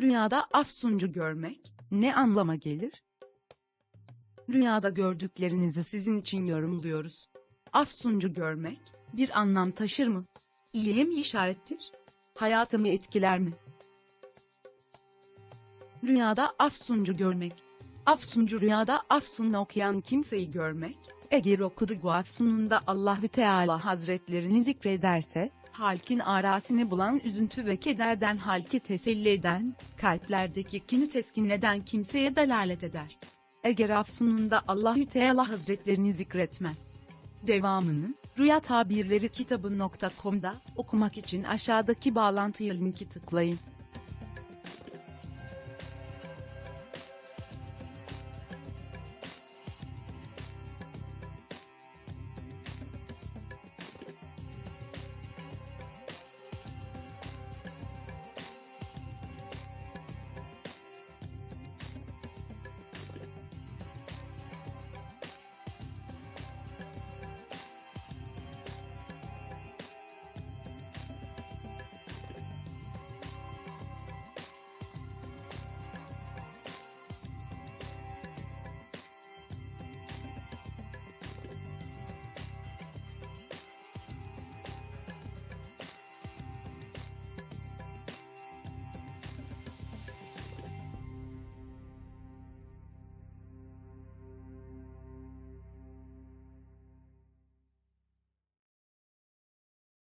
Rüyada afsuncu görmek ne anlama gelir? Rüyada gördüklerinizi sizin için yorumluyoruz. Afsuncu görmek bir anlam taşır mı? İyiye mi işarettir? Hayatımı etkiler mi? Rüyada afsuncu görmek. Afsuncu rüyada afsunla okuyan kimseyi görmek, eğer okuduğu afsununda Allahü Teala Hazretlerini zikrederse, halkin arasını bulan üzüntü ve kederden halki teselli eden, kalplerdeki kini teskinleden kimseye delalet eder. Eğer afsununda Allahü Teala Hazretlerini zikretmez. Devamını, Rüya Tabirleri kitabı.com'da okumak için aşağıdaki bağlantıya linki tıklayın.